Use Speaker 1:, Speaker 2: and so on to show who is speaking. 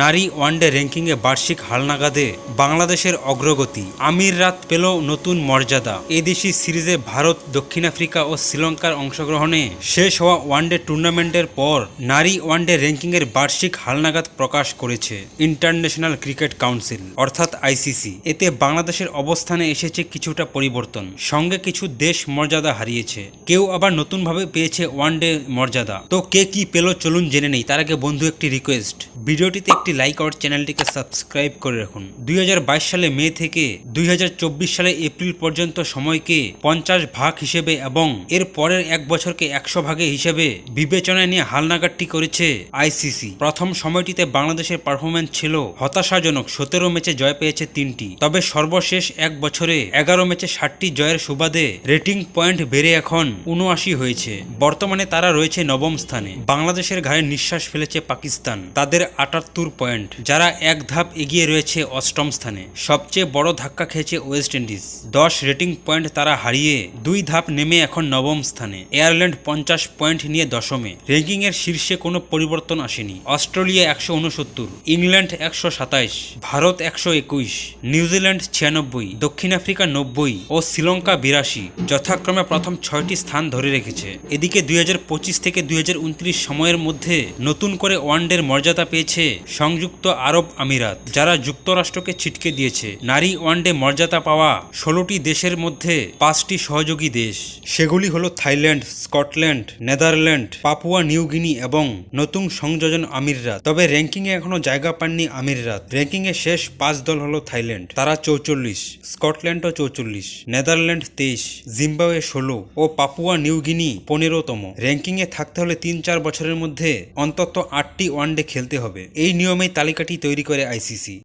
Speaker 1: নারী ওয়ানডে র্যাঙ্কিংয়ে বার্ষিক হালনাগাদে বাংলাদেশের অগ্রগতি। আমির রাত পেল নতুন মর্যাদা। এদেশি সিরিজে ভারত, দক্ষিণ আফ্রিকা ও শ্রীলঙ্কার অংশগ্রহণে শেষ হওয়া ওয়ানডে টুর্নামেন্টের পর নারী ওয়ানডে র্যাঙ্কিংয়ের বার্ষিক হালনাগাদ প্রকাশ করেছে ইন্টারন্যাশনাল ক্রিকেট কাউন্সিল, অর্থাৎ আইসিসি। এতে বাংলাদেশের অবস্থানে এসেছে কিছুটা পরিবর্তন। সঙ্গে কিছু দেশ মর্যাদা হারিয়েছে। কেউ আবার নতুনভাবে পেয়েছে ওয়ানডে মর্যাদা। তো কে কি পেল চলুন জেনে নেই। তার আগে বন্ধু, একটি রিকোয়েস্ট ভিডিওটিতে একটি লাইক আর চ্যানেলটিকে সাবস্ক্রাইব করে রাখুন। দুই হাজার বাইশ সালে মে থেকে দুই সালে এপ্রিল পর্যন্ত সময়কে পঞ্চাশ ভাগ হিসেবে এবং এর পরের এক বছরকে একশো ভাগে হিসেবে বিবেচনায় নিয়ে হালনাগাদটি করেছে আইসিসি প্রথম সময়টিতে বাংলাদেশের পারফরমেন্স ছিল হতাশাজনক। সতেরো ম্যাচে জয় পেয়েছে তিনটি। তবে সর্বশেষ এক বছরে এগারো ম্যাচে ষাটটি জয়ের সুবাদে রেটিং পয়েন্ট বেড়ে এখন উনআশি হয়েছে। বর্তমানে তারা রয়েছে নবম স্থানে। বাংলাদেশের ঘাড়ে নিঃশ্বাস ফেলেছে পাকিস্তান। তাদের আটাত্তর পয়েন্ট, যারা এক ধাপ এগিয়ে রয়েছে অষ্টম স্থানে। সবচেয়ে বড় ধাক্কা খেয়েছে ওয়েস্ট ইন্ডিজ। দশ রেটিং পয়েন্ট তারা হারিয়ে দুই ধাপ নেমে এখন নবম স্থানে। এয়ারল্যান্ড পঞ্চাশ পয়েন্ট নিয়ে দশমে। র্যাঙ্কিং এর শীর্ষে কোনো পরিবর্তন আসেনি। অস্ট্রেলিয়া একশো উনসত্তর, ইংল্যান্ড একশো সাতাইশ, ভারত একশো একুশ, নিউজিল্যান্ড ছিয়ানব্বই, দক্ষিণ আফ্রিকা নব্বই ও শ্রীলঙ্কা বিরাশি যথাক্রমে প্রথম ছয়টি স্থান ধরে রেখেছে। এদিকে দুই হাজার পঁচিশ থেকে দুই হাজার উনত্রিশ সময়ের মধ্যে নতুন করে ওয়ানডের মর্যাদা পেয়েছে সংযুক্ত আরব আমিরাত, যারা যুক্তরাষ্ট্রকে ছিটকে দিয়েছে। নারী ওয়ানডে মর্যাদা পাওয়া ষোলোটি দেশের মধ্যে পাঁচটি সহযোগী দেশ। সেগুলি হলো Thailand, Scotland, Netherland, Papua New Guinea এবং নতুন সংযোজন আমিররাত তবে র্যাঙ্কিংয়ে এখনও জায়গা পাননি আমিররাত র্যাঙ্কিংয়ে শেষ পাঁচ দল হলো থাইল্যান্ড, তারা চৌচল্লিশ, স্কটল্যান্ডও চৌচল্লিশ, নেদারল্যান্ড তেইশ, জিম্বাবুয়ে ষোলো ও পাপুয়া নিউগিনি পনেরোতম। র্যাঙ্কিংয়ে থাকতে হলে তিন চার বছরের মধ্যে অন্তত আটটি ওয়ানডে খেলতে হবে। এই নিয়মেই তালিকাটি তৈরি করে আইসিসি।